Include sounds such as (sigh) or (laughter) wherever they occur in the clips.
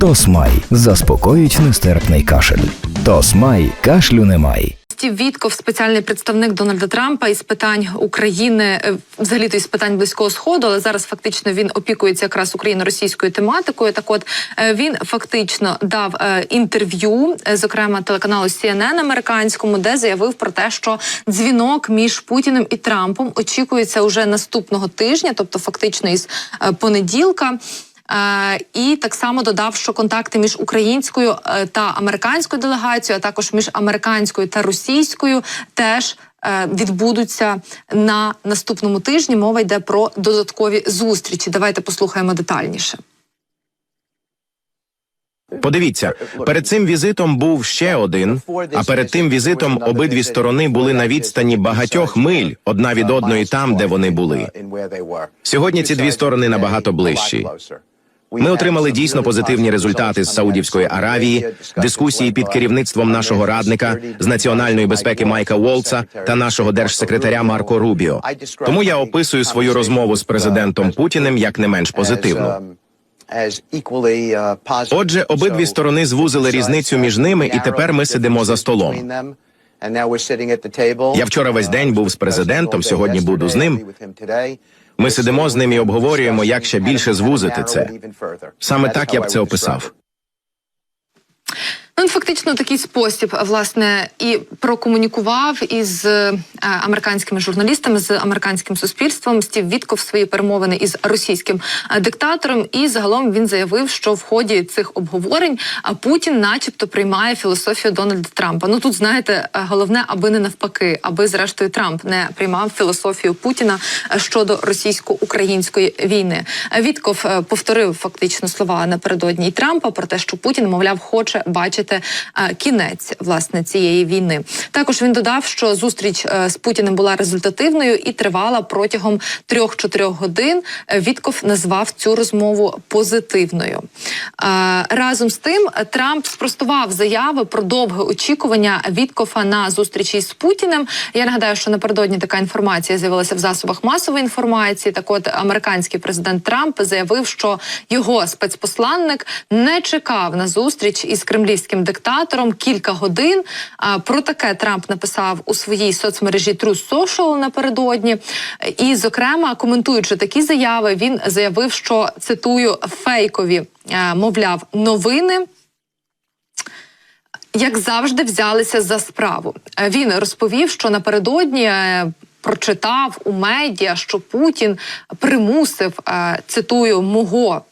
Тосмай заспокоїть нестерпний кашель. Тосмай кашлю немає. Стів Вітков, спеціальний представник Дональда Трампа із питань України, е, взагалі то із питань близького сходу, але зараз фактично він опікується якраз україно-російською тематикою. Так, от е, він фактично дав е, інтерв'ю, зокрема телеканалу CNN американському, де заявив про те, що дзвінок між Путіним і Трампом очікується уже наступного тижня, тобто фактично із понеділка. Е, і так само додав, що контакти між українською е, та американською делегацією, а також між американською та російською, теж е, відбудуться на наступному тижні. Мова йде про додаткові зустрічі. Давайте послухаємо детальніше. Подивіться, перед цим візитом був ще один. А перед тим візитом обидві сторони були на відстані багатьох миль одна від одної там, де вони були. Сьогодні ці дві сторони набагато ближчі. Ми отримали дійсно позитивні результати з Саудівської Аравії, дискусії під керівництвом нашого радника з національної безпеки Майка Волца та нашого держсекретаря Марко Рубіо. Тому я описую свою розмову з президентом Путіним як не менш позитивну. Отже, обидві сторони звузили різницю між ними, і тепер ми сидимо за столом. Я вчора весь день був з президентом, сьогодні буду з ним. Ми сидимо з ним і обговорюємо, як ще більше звузити це. Саме так я б це описав. Ну, він фактично такий спосіб власне і прокомунікував із е, американськими журналістами з американським суспільством. Стів Вітков свої перемовини із російським е, диктатором. І загалом він заявив, що в ході цих обговорень Путін, начебто, приймає філософію Дональда Трампа. Ну тут знаєте, е, головне, аби не навпаки, аби зрештою Трамп не приймав філософію Путіна е, щодо російсько-української війни. Е, Вітков е, повторив фактично слова напередодні Трампа про те, що Путін, мовляв, хоче бачити е, кінець власне цієї війни. Також він додав, що зустріч е, з Путіним була результативною і тривала протягом 3-4 годин. Е, Вітков назвав цю розмову позитивною. Разом з тим, Трамп спростував заяви про довге очікування Віткофа на зустрічі з Путіним. Я нагадаю, що напередодні така інформація з'явилася в засобах масової інформації. Так, от американський президент Трамп заявив, що його спецпосланник не чекав на зустріч із кремлівським диктатором кілька годин. Про таке Трамп написав у своїй соцмережі Truth Social напередодні. І, зокрема, коментуючи такі заяви, він заявив, що цитую фейкові, мовляв, новини як завжди, взялися за справу. Він розповів, що напередодні. е, Прочитав у медіа, що Путін примусив е, цитую мого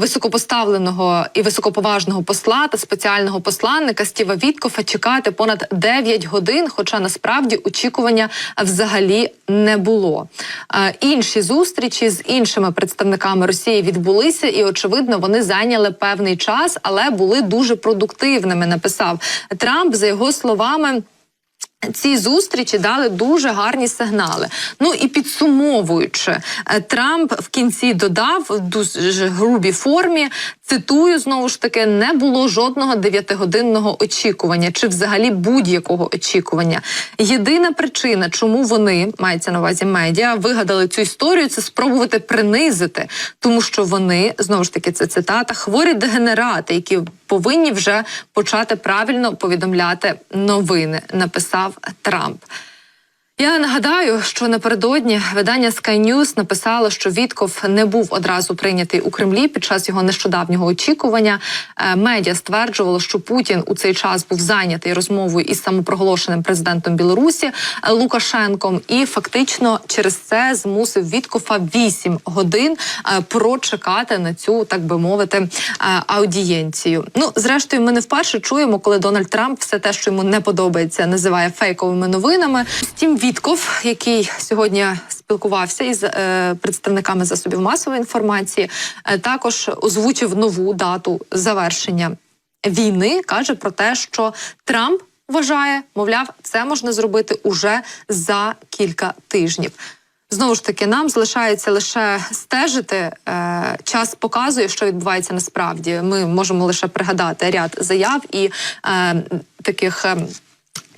високопоставленого і високоповажного посла та спеціального посланника Стіва Віткофа чекати понад 9 годин, хоча насправді очікування взагалі не було. Е, Інші зустрічі з іншими представниками Росії відбулися, і очевидно, вони зайняли певний час, але були дуже продуктивними. Написав Трамп за його словами. Ці зустрічі дали дуже гарні сигнали. Ну і підсумовуючи, е, Трамп в кінці додав в дуже грубій формі. Цитую знову ж таки: не було жодного дев'ятигодинного очікування, чи взагалі будь-якого очікування. Єдина причина, чому вони мається на увазі медіа, вигадали цю історію, це спробувати принизити, тому що вони знову ж таки це цитата хворі дегенерати, які повинні вже почати правильно повідомляти новини. Написав Трамп. Я нагадаю, що напередодні видання Sky News написало, що Вітков не був одразу прийнятий у Кремлі під час його нещодавнього очікування. Е, Медіа стверджувало, що Путін у цей час був зайнятий розмовою із самопроголошеним президентом Білорусі е, Лукашенком, і фактично через це змусив Віткофа 8 годин е, прочекати на цю, так би мовити, аудієнцію. Ну, зрештою, ми не вперше чуємо, коли Дональд Трамп все те, що йому не подобається, називає фейковими новинами. Втім, Вітков, який сьогодні спілкувався із е, представниками засобів масової інформації, е, також озвучив нову дату завершення війни. каже про те, що Трамп вважає, мовляв, це можна зробити уже за кілька тижнів. Знову ж таки, нам залишається лише стежити. Е, час показує, що відбувається насправді. Ми можемо лише пригадати ряд заяв і таких.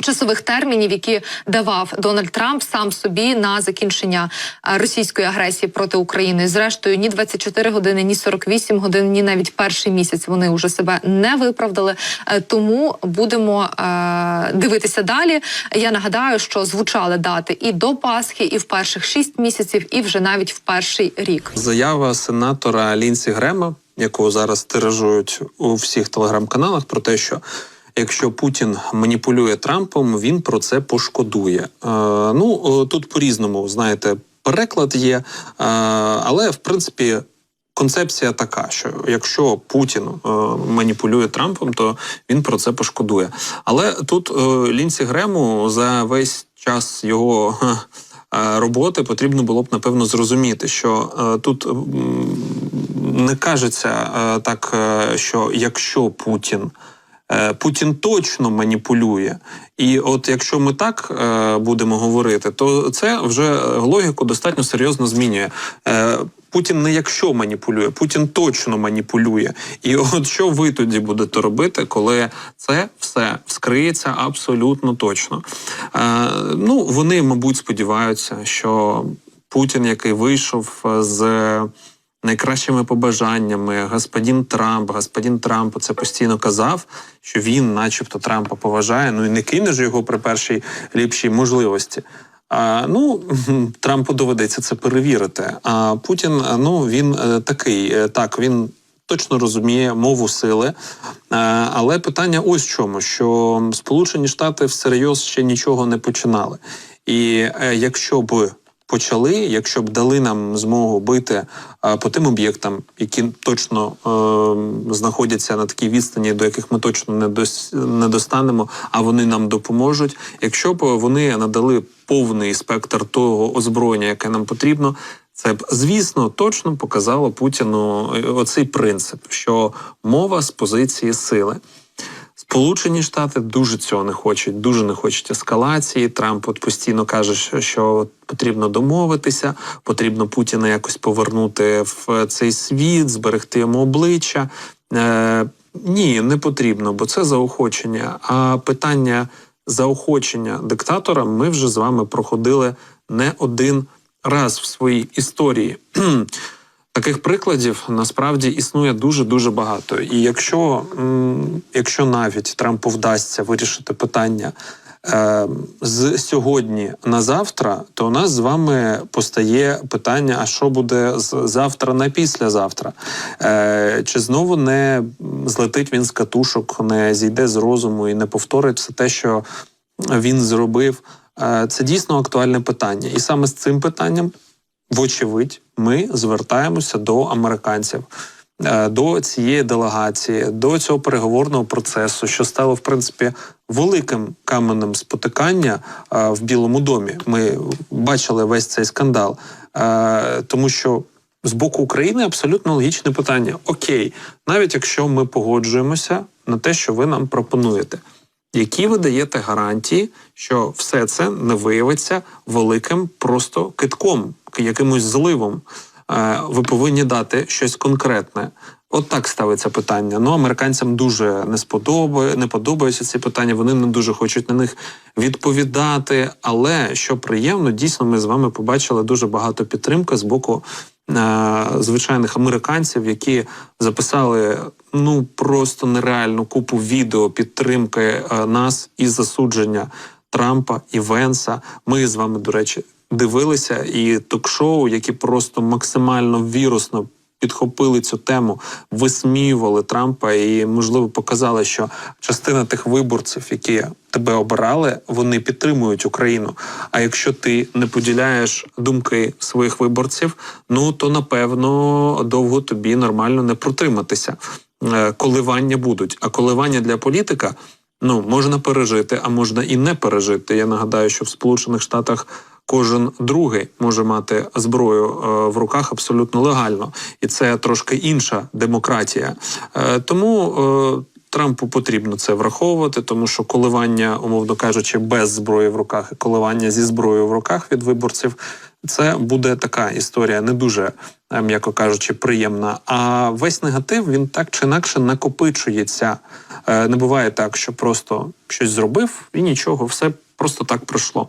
Часових термінів, які давав Дональд Трамп сам собі на закінчення е, російської агресії проти України. Зрештою, ні 24 години, ні 48 годин, ні навіть перший місяць вони вже себе не виправдали. Е, Тому будемо е, дивитися далі. Я нагадаю, що звучали дати і до Пасхи, і в перших 6 місяців, і вже навіть в перший рік. Заява сенатора Лінсі Грема, яку зараз тиражують у всіх телеграм-каналах, про те, що якщо Путін маніпулює Трампом, він про це пошкодує. Е, ну е, тут по-різному, знаєте, переклад є, е, але в принципі. Концепція така, що якщо Путін е, маніпулює Трампом, то він про це пошкодує. Але тут е, Лінсі Грему за весь час його е, роботи потрібно було б напевно зрозуміти, що е, тут м, не кажеться е, так, е, що якщо Путін. Е, Путін точно маніпулює, і от якщо ми так е, будемо говорити, то це вже логіку достатньо серйозно змінює. Е, Путін не якщо маніпулює, Путін точно маніпулює. І от що ви тоді будете робити, коли це все вскриється абсолютно точно? Е, ну вони, мабуть, сподіваються, що Путін, який вийшов з найкращими побажаннями. Господин Трамп, господин Трамп це постійно казав, що він, начебто, Трампа поважає. Ну і не кине ж його при першій ліпшій можливості. А, ну (laughs) Трампу доведеться це перевірити. А Путін, ну він е, такий, е, так він. Точно розуміє мову сили, Е, але питання ось в чому: що Сполучені Штати всерйоз ще нічого не починали. І якщо б почали, якщо б дали нам змогу бити е, по тим об'єктам, які точно е, знаходяться на такій відстані, до яких ми точно не дос, не достанемо, а вони нам допоможуть. Якщо б вони надали повний спектр того озброєння, яке нам потрібно. Це б, звісно, точно показало Путіну е, оцей принцип, що мова з позиції сили. Сполучені Штати дуже цього не хочуть, дуже не хочуть ескалації. Трамп от постійно каже, що, потрібно домовитися, потрібно Путіна якось повернути в цей світ, зберегти йому обличчя. Е, ні, не потрібно, бо це заохочення. А питання заохочення диктатора ми вже з вами проходили не один раз в своїй історії. (clears throat) Таких прикладів насправді існує дуже дуже багато. І якщо, якщо навіть Трампу вдасться вирішити питання е, з сьогодні на завтра, то у нас з вами постає питання: а що буде з завтра на післязавтра? Е, чи знову не злетить він з катушок, не зійде з розуму і не повторить все те, що він зробив? Е, це дійсно актуальне питання, і саме з цим питанням вочевидь, ми звертаємося до американців, е, до цієї делегації, до цього переговорного процесу, що стало в принципі великим каменем спотикання е, в Білому домі. Ми бачили весь цей скандал, Е, тому що. З боку України абсолютно логічне питання: Окей, навіть якщо ми погоджуємося на те, що ви нам пропонуєте, які ви даєте гарантії, що все це не виявиться великим просто китком, якимось зливом. Е, Ви повинні дати щось конкретне. От так ставиться питання. Ну, американцям дуже не сподобає, не подобаються ці питання. Вони не дуже хочуть на них відповідати. Але що приємно, дійсно, ми з вами побачили дуже багато підтримки з боку е, звичайних американців, які записали ну просто нереальну купу відео підтримки е, нас і засудження Трампа і Венса. Ми з вами, до речі, дивилися і ток-шоу, які просто максимально вірусно підхопили цю тему, висміювали Трампа і, можливо, показали, що частина тих виборців, які тебе обирали, вони підтримують Україну. А якщо ти не поділяєш думки своїх виборців, ну то напевно довго тобі нормально не протриматися. Е, Коливання будуть. А коливання для політика ну можна пережити, а можна і не пережити. Я нагадаю, що в Сполучених Штатах кожен другий може мати зброю е, в руках абсолютно легально, і це трошки інша демократія. Е, тому е, Трампу потрібно це враховувати, тому що коливання, умовно кажучи, без зброї в руках і коливання зі зброєю в руках від виборців Це буде така історія, не дуже, м'яко кажучи, приємна. А весь негатив він так чи інакше накопичується. Не буває так, що просто щось зробив і нічого, все просто так пройшло.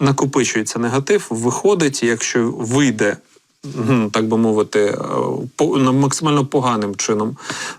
Накопичується негатив, виходить, якщо вийде. Так би мовити, е, по максимально поганим чином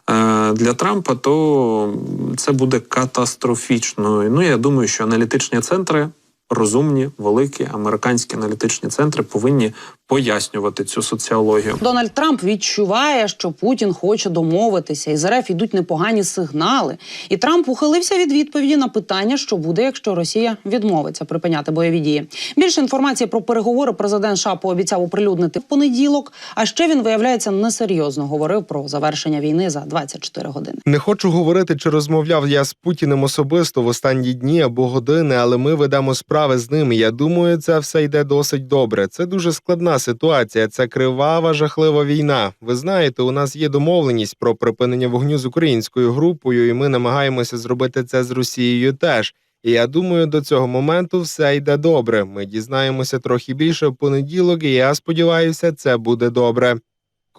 е, для Трампа, то це буде катастрофічно. Ну я думаю, що аналітичні центри розумні, великі американські аналітичні центри повинні пояснювати цю соціологію. Дональд Трамп відчуває, що Путін хоче домовитися, і з РФ йдуть непогані сигнали. І Трамп ухилився від відповіді на питання, що буде, якщо Росія відмовиться припиняти бойові дії. Більше інформації про переговори президент США пообіцяв оприлюднити в понеділок. А ще він виявляється несерйозно говорив про завершення війни за 24 години. Не хочу говорити, чи розмовляв я з Путіним особисто в останні дні або години, але ми ведемо справи з ним. і Я думаю, це все йде досить добре. Це дуже складна ситуація. Це кривава, жахлива війна. Ви знаєте, у нас є домовленість про припинення вогню з українською групою, і ми намагаємося зробити це з Росією теж. І я думаю, до цього моменту все йде добре. Ми дізнаємося трохи більше в понеділок, і я сподіваюся, це буде добре.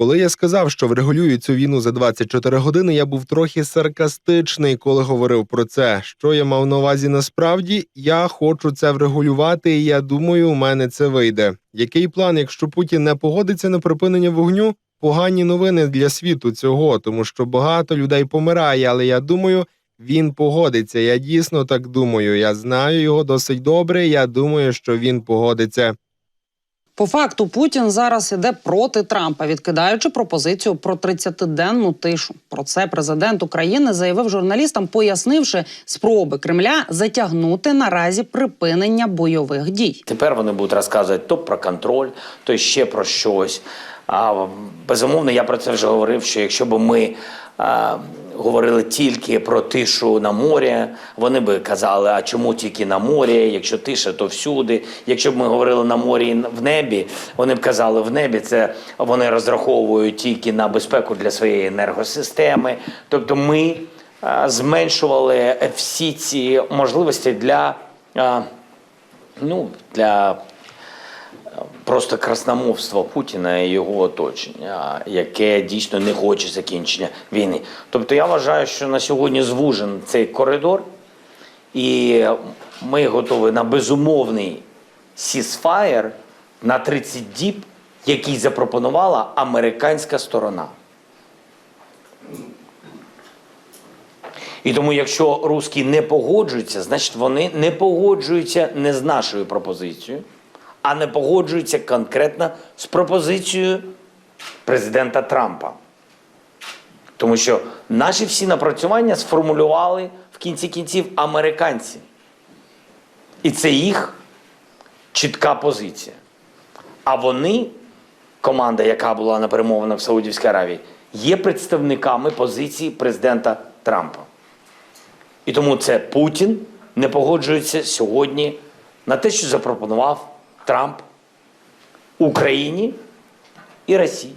Коли я сказав, що врегулюю цю війну за 24 години, я був трохи саркастичний, коли говорив про це. Що я мав на увазі насправді? Я хочу це врегулювати, і я думаю, у мене це вийде. Який план, якщо Путін не погодиться на припинення вогню? Погані новини для світу цього, тому що багато людей помирає, але я думаю, він погодиться. Я дійсно так думаю. Я знаю його досить добре. Я думаю, що він погодиться. По факту Путін зараз іде проти Трампа, відкидаючи пропозицію про 30-денну тишу. Про це президент України заявив журналістам, пояснивши спроби Кремля затягнути наразі припинення бойових дій. Тепер вони будуть розказувати то про контроль, то ще про щось. А безумовно, я про це вже говорив. Що якщо б ми говорили тільки про тишу на морі, вони би казали, а чому тільки на морі? Якщо тиша, то всюди. Якщо б ми говорили на морі і в небі, вони б казали, в небі це вони розраховують тільки на безпеку для своєї енергосистеми. Тобто, ми зменшували всі ці можливості для. Ну, для просто красномовства Путіна і його оточення, яке дійсно не хоче закінчення війни. Тобто я вважаю, що на сьогодні звужен цей коридор, і ми готові на безумовний сісфаєр на 30 діб, який запропонувала американська сторона. І тому, якщо русські не погоджуються, значить вони не погоджуються не з нашою пропозицією, а не погоджуються конкретно з пропозицією президента Трампа. Тому що наші всі напрацювання сформулювали в кінці кінців американці. І це їх чітка позиція. А вони, команда, яка була на перемовинах в Саудівській Аравії, є представниками позиції президента Трампа. І тому це Путін не погоджується сьогодні на те, що запропонував Трамп Україні і Росії.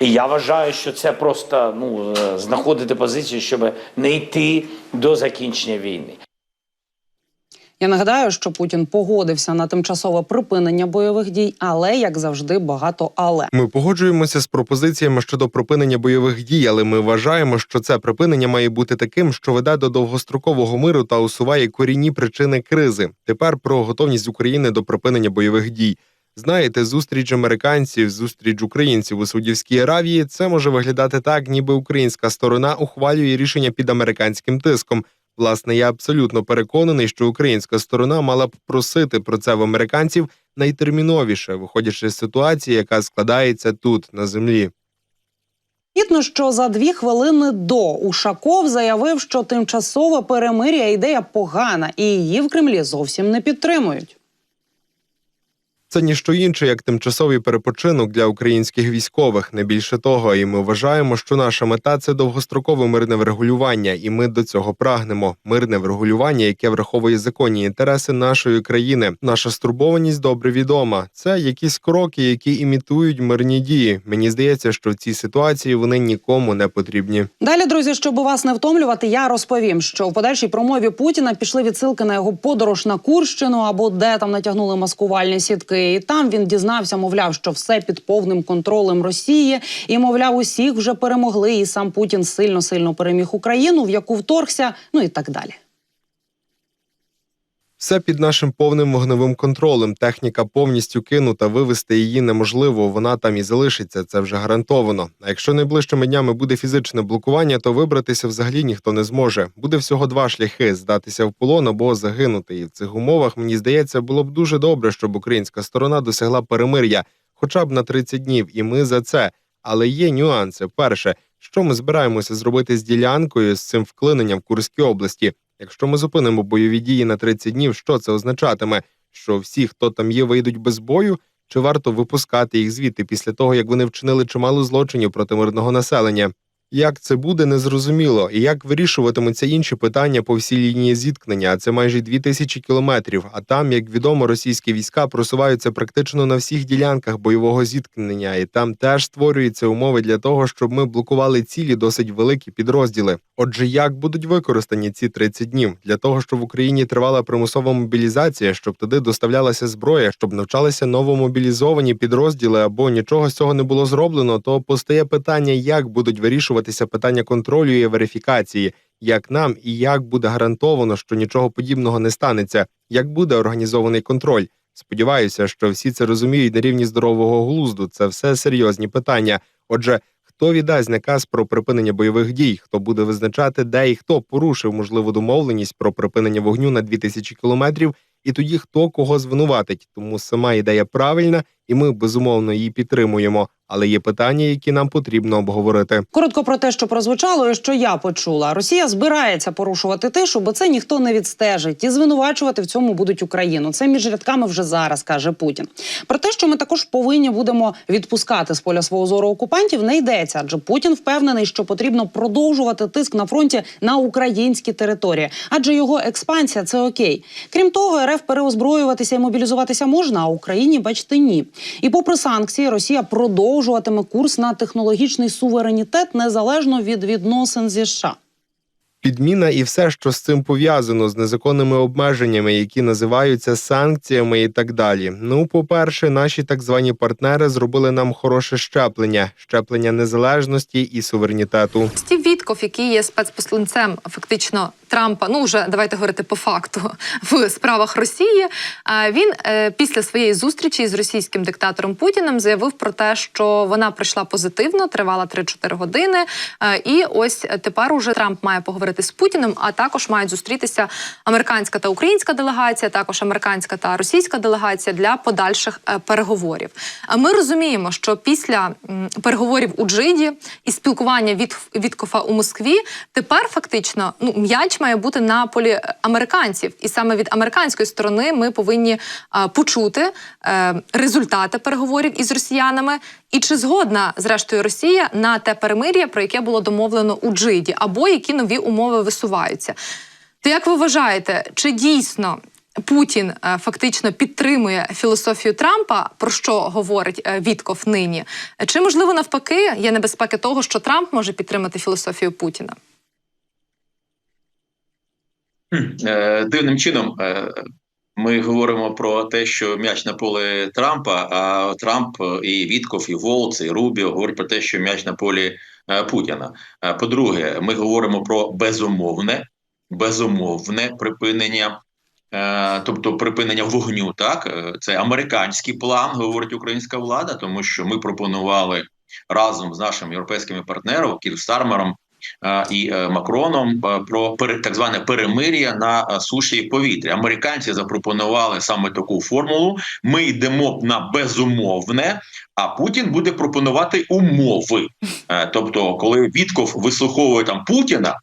І я вважаю, що це просто ну, е, знаходити позицію, щоб не йти до закінчення війни. Я нагадаю, що Путін погодився на тимчасове припинення бойових дій, але як завжди, багато але. Ми погоджуємося з пропозиціями щодо припинення бойових дій, але ми вважаємо, що це припинення має бути таким, що веде до довгострокового миру та усуває корінні причини кризи. Тепер про готовність України до припинення бойових дій. Знаєте, зустріч американців, зустріч українців у Саудівській Аравії це може виглядати так, ніби українська сторона ухвалює рішення під американським тиском. Власне, я абсолютно переконаний, що українська сторона мала б просити про це в американців найтерміновіше, виходячи з ситуації, яка складається тут на землі. Відно, що за дві хвилини до Ушаков заявив, що тимчасове перемир'я ідея погана, і її в Кремлі зовсім не підтримують. Це ніщо інше, як тимчасовий перепочинок для українських військових, не більше того. І ми вважаємо, що наша мета це довгострокове мирне врегулювання, і ми до цього прагнемо. Мирне врегулювання, яке враховує законні інтереси нашої країни. Наша стурбованість добре відома. Це якісь кроки, які імітують мирні дії. Мені здається, що в цій ситуації вони нікому не потрібні. Далі, друзі, щоб у вас не втомлювати, я розповім, що в подальшій промові Путіна пішли відсилки на його подорож на Курщину або де там натягнули маскувальні сітки. І там він дізнався, мовляв, що все під повним контролем Росії, і мовляв, усіх вже перемогли. І сам Путін сильно сильно переміг Україну, в яку вторгся, ну і так далі. Все під нашим повним вогневим контролем. Техніка повністю кинута, вивести її неможливо. Вона там і залишиться. Це вже гарантовано. А якщо найближчими днями буде фізичне блокування, то вибратися взагалі ніхто не зможе. Буде всього два шляхи: здатися в полон або загинути. І в цих умовах мені здається, було б дуже добре, щоб українська сторона досягла перемир'я, хоча б на 30 днів. І ми за це. Але є нюанси. Перше, що ми збираємося зробити з ділянкою з цим вклиненням в Курській області. Якщо ми зупинимо бойові дії на 30 днів, що це означатиме? Що всі, хто там є, вийдуть без бою, чи варто випускати їх звідти після того, як вони вчинили чимало злочинів проти мирного населення? Як це буде, незрозуміло, і як вирішуватимуться інші питання по всій лінії зіткнення. Це майже дві тисячі кілометрів. А там, як відомо, російські війська просуваються практично на всіх ділянках бойового зіткнення, і там теж створюються умови для того, щоб ми блокували цілі досить великі підрозділи. Отже, як будуть використані ці 30 днів для того, щоб в Україні тривала примусова мобілізація, щоб туди доставлялася зброя, щоб навчалися новомобілізовані підрозділи або нічого з цього не було зроблено, то постає питання, як будуть вирішуватися питання контролю і верифікації, як нам і як буде гарантовано, що нічого подібного не станеться, як буде організований контроль. Сподіваюся, що всі це розуміють на рівні здорового глузду. Це все серйозні питання. Отже, хто віддасть наказ про припинення бойових дій, хто буде визначати, де і хто порушив можливу домовленість про припинення вогню на 2000 кілометрів, і тоді хто кого звинуватить. Тому сама ідея правильна, і ми безумовно її підтримуємо. Але є питання, які нам потрібно обговорити. Коротко про те, що прозвучало, і що я почула. Росія збирається порушувати тишу, бо це ніхто не відстежить. І звинувачувати в цьому будуть Україну. Це між рядками вже зараз каже Путін. Про те, що ми також повинні будемо відпускати з поля свого зору окупантів, не йдеться, адже Путін впевнений, що потрібно продовжувати тиск на фронті на українські території, адже його експансія це окей. Крім того, РФ переозброюватися і мобілізуватися можна, а Україні, бачите, ні. І попри санкції, Росія продовжуватиме курс на технологічний суверенітет незалежно від відносин зі США. Підміна і все, що з цим пов'язано з незаконними обмеженнями, які називаються санкціями і так далі. Ну, по-перше, наші так звані партнери зробили нам хороше щеплення, щеплення незалежності і суверенітету. Стів Вітков, який є спецпосланцем фактично Трампа, ну вже давайте говорити по факту в справах Росії. а Він е, після своєї зустрічі з російським диктатором Путіним заявив про те, що вона пройшла позитивно, тривала 3-4 години. Е, І ось тепер уже Трамп має поговорити з Путіним, а також мають зустрітися американська та українська делегація, також американська та російська делегація для подальших е, переговорів. А Ми розуміємо, що після переговорів у Джиді і спілкування від Віткофа у Москві тепер фактично ну м'яч має бути на полі е, американців, і саме від американської сторони ми повинні е, почути е, результати переговорів із росіянами. І чи згодна зрештою Росія на те перемир'я, про яке було домовлено у Джиді, або які нові умови висуваються? То як ви вважаєте, чи дійсно Путін е, фактично підтримує філософію Трампа, про що говорить е, Вітков нині? Чи можливо навпаки є небезпеки того, що Трамп може підтримати філософію Путіна? Е, Дивним чином ми говоримо про те, що м'яч на полі Трампа, а Трамп і Вітков, і Волц, і Рубіо говорять про те, що м'яч на полі е, Путіна. Е, По-друге, ми говоримо про безумовне, безумовне припинення. е, Тобто припинення вогню, так це американський план, говорить українська влада, тому що ми пропонували разом з нашим європейськими партнерами Кір Стармером і е, Макроном е, про так зване перемир'я на е, суші і повітрі. Американці запропонували саме таку формулу. Ми йдемо на безумовне, а Путін буде пропонувати умови. Тобто, коли Вітков вислуховує там Путіна.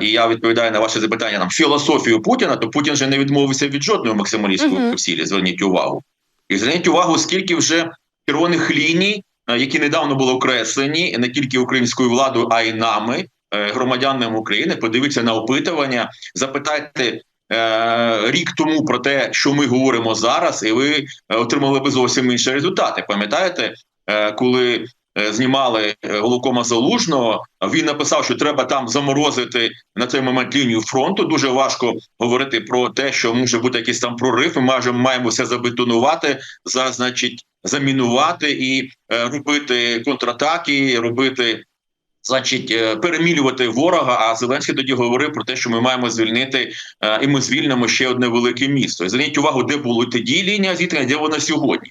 І я відповідаю на ваше запитання нам філософію Путіна, то Путін же не відмовився від жодної максималістської Мгм. цілі. Зверніть увагу. І зверніть увагу, скільки вже червоних ліній, які недавно були окреслені не тільки українською владою, а й нами, е, громадянами України. Подивіться на опитування, запитайте. е, Рік тому про те, що ми говоримо зараз, і ви е, отримали би зовсім інші результати. Пам'ятаєте, е, коли е, знімали е, Голокома Залужного, він написав, що треба там заморозити на цей момент лінію фронту. Дуже важко говорити про те, що може бути якийсь там прорив. Ми майже маємо все забетонувати, за значить замінувати і е, робити контратаки, робити. Значить, е, перемілювати ворога. А Зеленський тоді говорив про те, що ми маємо звільнити е, і ми звільнимо ще одне велике місто. Зверніть увагу, де було тоді лінія зіткнення, де вона сьогодні.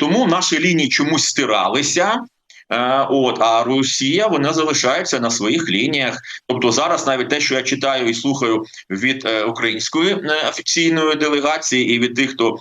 Тому наші лінії чомусь стиралися. Е, От а Росія вона залишається на своїх лініях. Тобто зараз навіть те, що я читаю і слухаю від е, української е, офіційної делегації і від тих, хто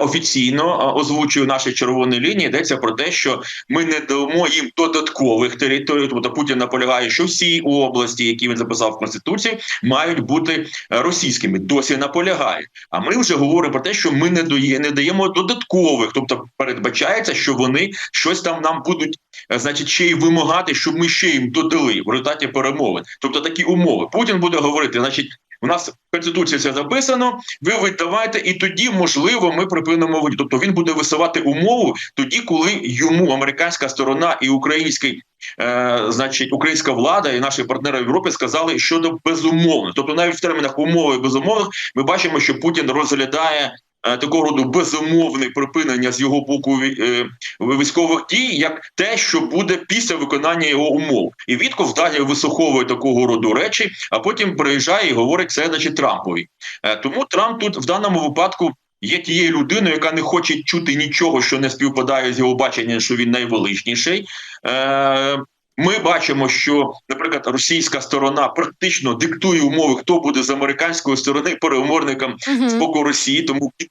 офіційно озвучує наші червоні лінії, йдеться про те, що ми не дамо їм додаткових територій. Тобто Путін наполягає, що всі області, які він записав в конституції, мають бути російськими. Досі наполягає. А ми вже говоримо про те, що ми не не даємо додаткових, тобто передбачається, що вони щось там нам будуть. Е, Значить, ще й вимагати, щоб ми ще їм додали в результаті перемовин. Тобто такі умови. Путін буде говорити, значить, у нас в конституції це записано. Ви видавайте, і тоді можливо ми припинимо війну. Тобто він буде висувати умову тоді, коли йому американська сторона і український, е, значить, українська влада і наші партнери в Європі сказали щодо безумовно. Тобто, навіть в термінах умови безумовних ми бачимо, що Путін розглядає. Е, Такого роду безумовне припинення з його боку е, військових дій, як те, що буде після виконання його умов, і Вітков далі висуховує такого роду речі, а потім приїжджає і говорить це, значить, Трампові. Е, Тому Трамп тут в даному випадку є тією людиною, яка не хоче чути нічого, що не співпадає з його баченням, що він найвеличніший. Е, Ми бачимо, що, наприклад, російська сторона практично диктує умови, хто буде з американської сторони переговорником з боку Росії. Тому Кіт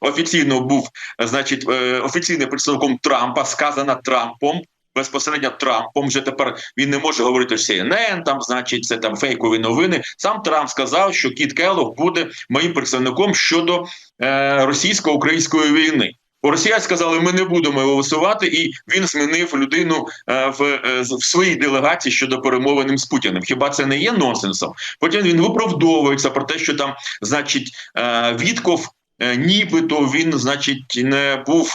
офіційно був, е, значить, е, офіційним представником Трампа, сказана Трампом. Безпосередньо Трампом вже тепер він не може говорити CNN, там, значить, це там фейкові новини. Сам Трамп сказав, що Кіт Келлог буде моїм представником щодо е, російсько-української війни. Бо Росіяни сказали, ми не будемо його висувати, і він змінив людину е, в, е, в своїй делегації щодо перемовин з Путіним. Хіба це не є нонсенсом? Потім він виправдовується про те, що там, значить, е, Вітков, нібито він, значить, не був.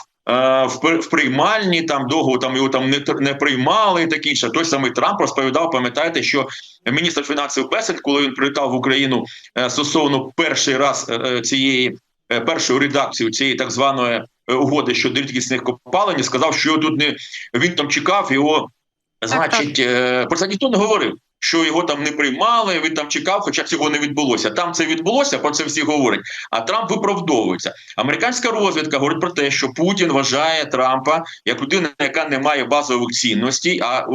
В приймальні там довго там його там не не приймали і таке інше. Той самий Трамп розповідав. Пам'ятаєте, що міністр фінансів Песик, коли він прилітав в Україну стосовно перший раз цієї першої редакції цієї так званої угоди щодо рідкісних копалень, сказав, що його тут не він там чекав його. Значить, е, про це ніхто не говорив. Що його там не приймали, він там чекав, хоча цього не відбулося. Там це відбулося, про це всі говорять. А Трамп виправдовується. Американська розвідка говорить про те, що Путін вважає Трампа як людина, яка не має базових цінностей, а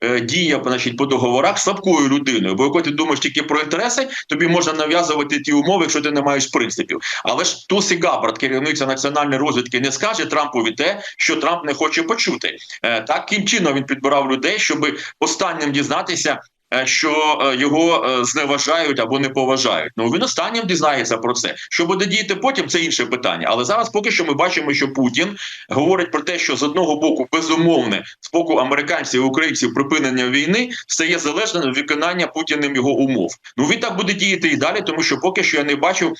е, е, значить, по договорах слабкою людиною. Бо коли ти думаєш тільки про інтереси, тобі можна нав'язувати ті умови, якщо ти не маєш принципів. Але ж Тусі Габбард, керівниця національної розвідки, не скаже Трампові те, що Трамп не хоче почути. Е, Таким чином він підбирав людей, щоб останнім дізнатися. Е, Що е, його е, зневажають або не поважають. Ну він останнім дізнається про це. Що буде діяти потім, це інше питання. Але зараз поки що ми бачимо, що Путін говорить про те, що з одного боку безумовне з боку американців і українців припинення війни стає залежним від виконання Путіним його умов. Ну він так буде діяти і далі, тому що поки що я не бачу,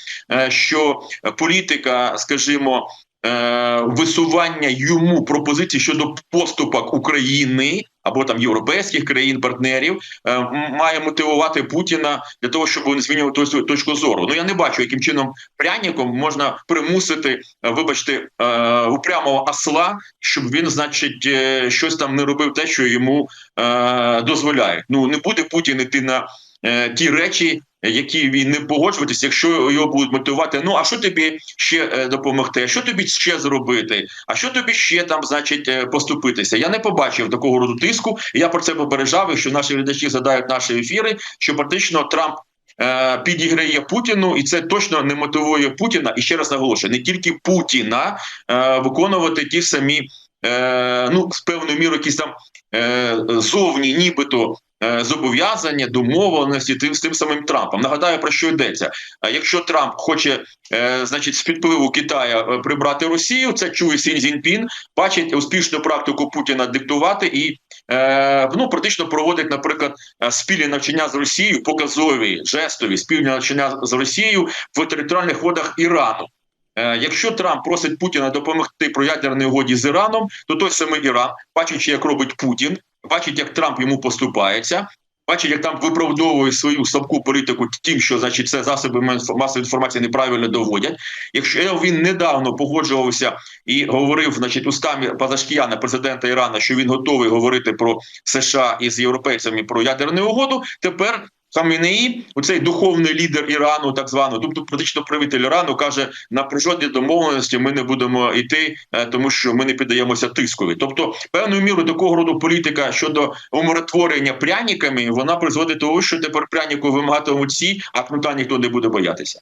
що політика, скажімо. Е, Висування йому пропозицій щодо поступок України або там європейських країн партнерів е, має мотивувати Путіна для того, щоб він змінював ту точку зору. Ну я не бачу, яким чином пряніком можна примусити, е, вибачте, упрямого осла, щоб він, значить, щось там не робив те, що йому е, дозволяють. Ну не буде Путін іти на ті речі. Які він не погоджуватися, якщо його будуть мотивувати, ну а що тобі ще е, допомогти? А що тобі ще зробити? А що тобі ще там, значить, е, поступитися? Я не побачив такого роду тиску. Я про це попереджав, якщо наші глядачі задають наші ефіри, що практично Трамп е, підіграє Путіну, і це точно не мотивує Путіна. І ще раз наголошую, не тільки Путіна е, виконувати ті самі, е, ну з певною мірою, якісь там е, зовні, нібито е, зобов'язання, домовленості тим з тим самим Трампом. Нагадаю про що йдеться. А якщо Трамп хоче, е, значить, з підпливу Китая е, прибрати Росію, це чує Сін Цзіньпін, бачить успішну практику Путіна диктувати і е, ну практично проводить, наприклад, е, спільні навчання з Росією, показові жестові спільні навчання з Росією в територіальних водах Ірану. Е, Якщо Трамп просить Путіна допомогти про ядерній угоді з Іраном, то той самий Іран, бачачи, як робить Путін, бачить, як Трамп йому поступається, бачить, як Трамп виправдовує свою слабку політику тим, що значить це засоби масової інформації неправильно доводять. Якщо він недавно погоджувався і говорив, значить, устами Пазашкіяна, президента Ірана, що він готовий говорити про США із європейцями про ядерну угоду, тепер. Хамінеї, оцей духовний лідер Ірану, так званого, тобто практично правитель Ірану, каже: на про жодні домовленості ми не будемо йти, е, тому що ми не піддаємося тискові. Тобто, певною мірою такого роду політика щодо умиротворення пряниками, вона призводить до того, що тепер прянику вимагатимуть всі, а кнута ніхто не буде боятися.